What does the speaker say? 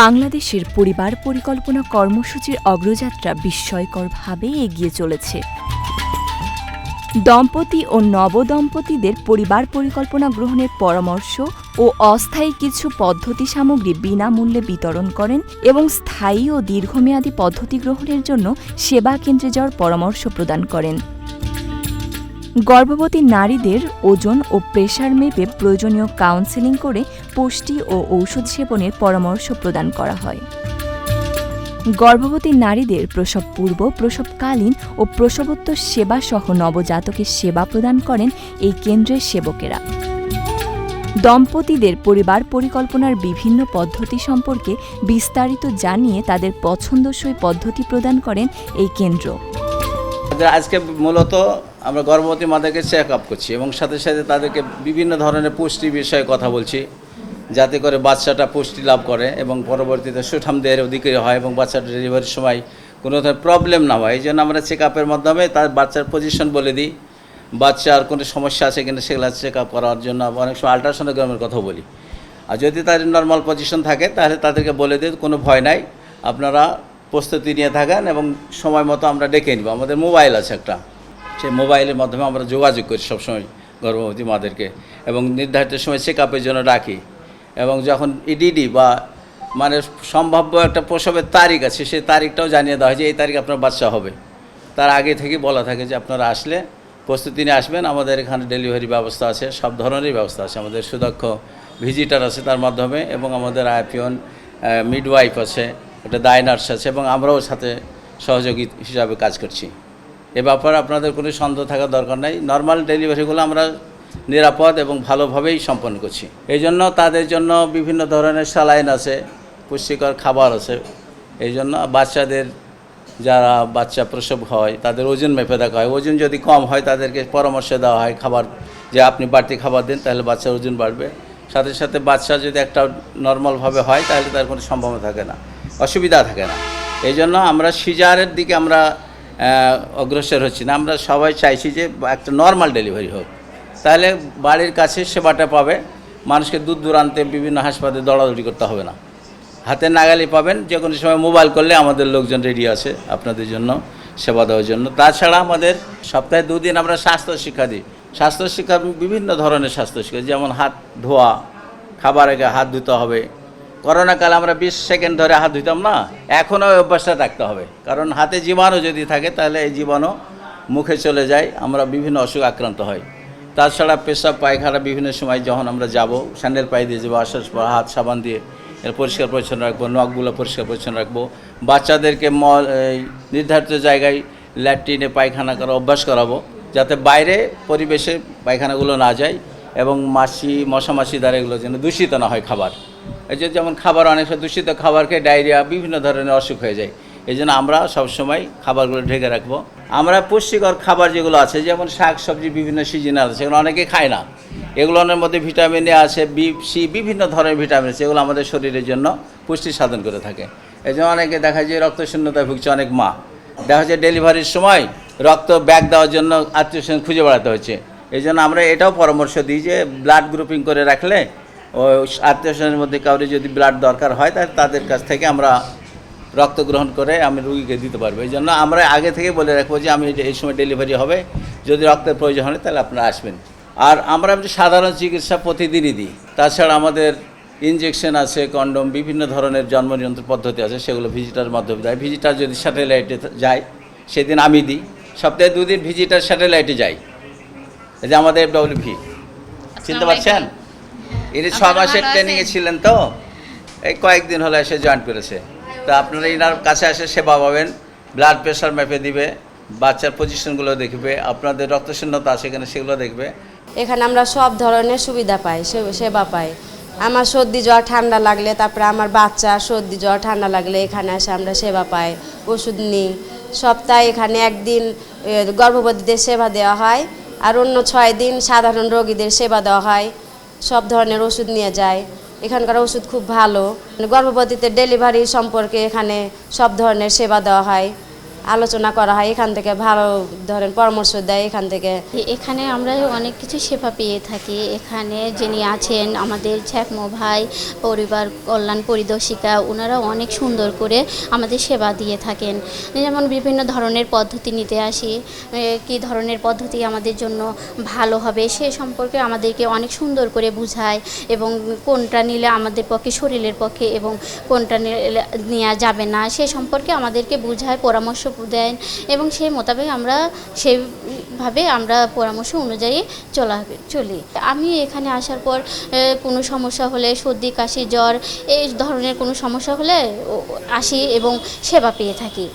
বাংলাদেশের পরিবার পরিকল্পনা কর্মসূচির অগ্রযাত্রা বিস্ময়করভাবে এগিয়ে চলেছে। দম্পতি ও নবদম্পতিদের পরিবার পরিকল্পনা গ্রহণের পরামর্শ ও অস্থায়ী কিছু পদ্ধতি সামগ্রী বিনামূল্যে বিতরণ করেন এবং স্থায়ী ও দীর্ঘমেয়াদী পদ্ধতি গ্রহণের জন্য সেবা কেন্দ্রে যাওয়ার পরামর্শ প্রদান করেন। গর্ভবতী নারীদের ওজন ও প্রেশার মেপে প্রয়োজনীয় কাউন্সেলিং করে পুষ্টি ও ঔষধ সেবনের পরামর্শ প্রদান করা হয়। গর্ভবতী নারীদের প্রসব পূর্ব, প্রসবকালীন ও প্রসবোত্তর সেবা সহ নবজাতকের সেবা প্রদান করেন এই কেন্দ্রের সেবকেরা। দম্পতিদের পরিবার পরিকল্পনার বিভিন্ন পদ্ধতি সম্পর্কে বিস্তারিত জানিয়ে তাদের পছন্দসই পদ্ধতি প্রদান করেন এই কেন্দ্র। আমাদের আজকে মূলত আমরা গর্ভবতী মাদেরকে চেক আপ করছি এবং সাথে সাথে তাদেরকে বিভিন্ন ধরনের পুষ্টি বিষয়ে কথা বলছি, যাতে করে বাচ্চাটা পুষ্টি লাভ করে এবং পরবর্তীতে সুঠামদের অধিকারী হয় এবং বাচ্চাটা ডেলিভারির সময় কোনো ধরনের প্রবলেম না হয়। এই জন্য আমরা চেক আপের মাধ্যমে তার বাচ্চার পজিশন বলে দিই। বাচ্চার কোনো সমস্যা আছে কিনা সেগুলো চেক আপ করার জন্য অনেক সময় আলট্রাসোনোগ্রামের কথা বলি। আর যদি তার নর্মাল পজিশন থাকে, তাহলে তাদেরকে বলে দিই, কোনো ভয় নাই। আপনারা প্রস্তুতি নিয়ে থাকেন এবং সময় মতো আমরা ডেকে নিব। আমাদের মোবাইল আছে একটা। সেই মোবাইলের মাধ্যমে আমরা যোগাযোগ করি সবসময় গর্ভবতী মাদেরকে এবং নির্ধারিত সময় চেক আপের জন্য ডাকি এবং যখন ইডিডি বা মানে সম্ভাব্য একটা প্রসবের তারিখ আছে, সেই তারিখটাও জানিয়ে দেওয়া হয় যে এই তারিখ আপনার বাচ্চা হবে। তার আগে থেকে বলা থাকে যে আপনারা আসলে প্রস্তুতি নিয়ে আসবেন। আমাদের এখানে ডেলিভারি ব্যবস্থা আছে, সব ধরনের ব্যবস্থা আছে। আমাদের সুদক্ষ ভিজিটার আছে তার মাধ্যমে এবং আমাদের আইপিওন মিডওয়াইফ আছে। একটা দায় নার্স আছে এবং আমরাও সাথে সহযোগী হিসাবে কাজ করছি। এ ব্যাপারে আপনাদের কোনো সন্দেহ থাকার দরকার নাই। নর্মাল ডেলিভারিগুলো আমরা নিরাপদ এবং ভালোভাবেই সম্পন্ন করছি। এই জন্য তাদের জন্য বিভিন্ন ধরনের স্যালাইন আছে, পুষ্টিকর খাবার আছে। এই জন্য বাচ্চাদের যারা বাচ্চা প্রসব হয়, তাদের ওজন মেপে দেখা হয়। ওজন যদি কম হয়, তাদেরকে পরামর্শ দেওয়া হয় খাবার, যে আপনি বাড়তি খাবার দিন, তাহলে বাচ্চার ওজন বাড়বে। সাথে সাথে বাচ্চা যদি একটা নর্মালভাবে হয়, তাহলে তার কোনো সম্ভাবনা থাকে না। অসুবিধা থাকে না। এই জন্য আমরা সিজারের দিকে আমরা অগ্রসর হচ্ছি না। আমরা সবাই চাইছি যে একটা নর্মাল ডেলিভারি হোক। তাহলে বাড়ির কাছে সেবাটা পাবে। মানুষকে দূর দূরান্তে বিভিন্ন হাসপাতালে দৌড়াদৌড়ি করতে হবে না। হাতে নাগালি পাবেন। যে কোনো সময় মোবাইল করলে আমাদের লোকজন রেডি আছে আপনাদের জন্য সেবা দেওয়ার জন্য। তাছাড়া আমাদের সপ্তাহে দুদিন আমরা স্বাস্থ্য শিক্ষা দিই। স্বাস্থ্য শিক্ষা বিভিন্ন ধরনের স্বাস্থ্য শিক্ষা, যেমন হাত, ধোয়া, খাবার আগে হাত ধুতে হবে করোনাকালে আমরা বিশ সেকেন্ড ধরে হাত ধুতাম না, এখনও ওই অভ্যাসটা রাখতে হবে। কারণ হাতে জীবাণু যদি থাকে, তাহলে এই জীবাণু মুখে চলে যায়, আমরা বিভিন্ন অসুখ আক্রান্ত হই তাছাড়া পেশাব, পায়খানা বিভিন্ন সময় যখন আমরা যাব, স্যান্ডেল পায়ে দিয়ে যাব পর হাত সাবান দিয়ে পরিষ্কার পরিচ্ছন্ন রাখব, নখগুলো পরিষ্কার পরিচ্ছন্ন রাখব। বাচ্চাদেরকে এই নির্ধারিত জায়গায় ল্যাট্রিনে পায়খানা করা অভ্যাস করাবো, যাতে বাইরে পরিবেশে পায়খানাগুলো না যায় এবং মাছি মশা মাছি দ্বারা এগুলো যেন দূষিত না হয় খাবার। যেমন খাবার, অনেক সময় দূষিত খাবার খেয়ে ডায়রিয়া, বিভিন্ন ধরনের অসুখ হয়ে যায়। এই জন্য আমরা সবসময় খাবারগুলো ঢেকে রাখব। আমরা পুষ্টিকর খাবার যেগুলো আছে, যেমন শাক, সবজি, বিভিন্ন সিজনাল আছে সেগুলো অনেকে খায় না। এগুলোর মধ্যে ভিটামিন এ আছে বি সি বিভিন্ন ধরনের ভিটামিন আছে, এগুলো আমাদের শরীরের জন্য পুষ্টি সাধন করে থাকে। এই জন্য অনেকে দেখা যায় রক্তশূন্যতায় ভুগছে, অনেক মা। দেখা যায় ডেলিভারির সময় রক্ত ব্যাগ দেওয়ার জন্য আত্মীয় খুঁজে বেড়াতে হচ্ছে। এই জন্য আমরা এটাও পরামর্শ দিই যে ব্লাড গ্রুপিং করে রাখলে আত্মীয় স্বজনের মধ্যে কাউরে যদি ব্লাড দরকার হয় তাহলে তাদের কাছ থেকে আমরা রক্ত গ্রহণ করে আমি রুগীকে দিতে পারব। এই জন্য আমরা আগে থেকে বলে রাখব যে আমি এই সময় ডেলিভারি হবে। যদি রক্তের প্রয়োজন হয় তাহলে আপনারা আসবেন। আর আমরা এমনি সাধারণ চিকিৎসা প্রতিদিনই দিই তাছাড়া আমাদের ইনজেকশন আছে কন্ডম বিভিন্ন ধরনের জন্ম নিয়ন্ত্রণ পদ্ধতি আছে সেগুলো ভিজিটার মাধ্যমে দেয় ভিজিটার যদি স্যাটেলাইটে যায় সেদিন আমি দিই। সপ্তাহে দুদিন ভিজিটার স্যাটেলাইটে যাই। যে আমাদের ডব্লিউ ভি চিনতে পারছেন? ইনি ছ মাসের ট্রেনিংয়ে ছিলেন তো এই কয়েকদিন হলো এসে জয়েন করেছে তো আপনারা ইনার কাছে এসে সেবা পাবেন ব্লাড প্রেশার মেপে দিবে বাচ্চার পজিশনগুলো দেখবে আপনাদের রক্তশূন্যতা আছে এখানে সেগুলো দেখবে। এখানে আমরা সব ধরনের সুবিধা পাই সে- সেবা পাই। আমার সর্দি জ্বর ঠান্ডা লাগলে তারপরে আমার বাচ্চা সর্দি জ্বর ঠান্ডা লাগলে এখানে এসে আমরা সেবা পাই ওষুধ নিই। সপ্তাহে এখানে একদিন গর্ভবতীদের সেবা দেওয়া হয় আর অন্য ছয় দিন সাধারণ রোগীদের সেবা দেওয়া হয়। সব ধরনের ওষুধ নিয়ে যায়। এখানকার ওষুধ খুব ভালো। গর্ভবতীতে ডেলিভারি সম্পর্কে এখানে সব ধরনের সেবা দেওয়া হয়। আলোচনা করা হয়, এখান থেকে ভালো ধরেন পরামর্শ দেয়, এখান থেকে। এখানে আমরা অনেক কিছু সেবা পেয়ে থাকি। এখানে যিনি আছেন আমাদের ছ্যাকমো ভাই, পরিবার কল্যাণ পরিদর্শিকা ওনারা অনেক সুন্দর করে আমাদের সেবা দিয়ে থাকেন। যেমন বিভিন্ন ধরনের পদ্ধতি নিতে আসি কী ধরনের পদ্ধতি আমাদের জন্য ভালো হবে, সে সম্পর্কে আমাদেরকে অনেক সুন্দর করে বুঝায় এবং কোনটা নিলে আমাদের পক্ষে শরীরের পক্ষে এবং কোনটা নেওয়া যাবে না, সে সম্পর্কে আমাদেরকে বুঝায়, পরামর্শ দেন এবং সেই মোতাবেক আমরা সেইভাবে আমরা পরামর্শ অনুযায়ী চলা চলি। আমি এখানে আসার পর কোনো সমস্যা হলে সর্দি, কাশি, জ্বর, এই ধরনের কোনো সমস্যা হলে আসি এবং সেবা পেয়ে থাকি।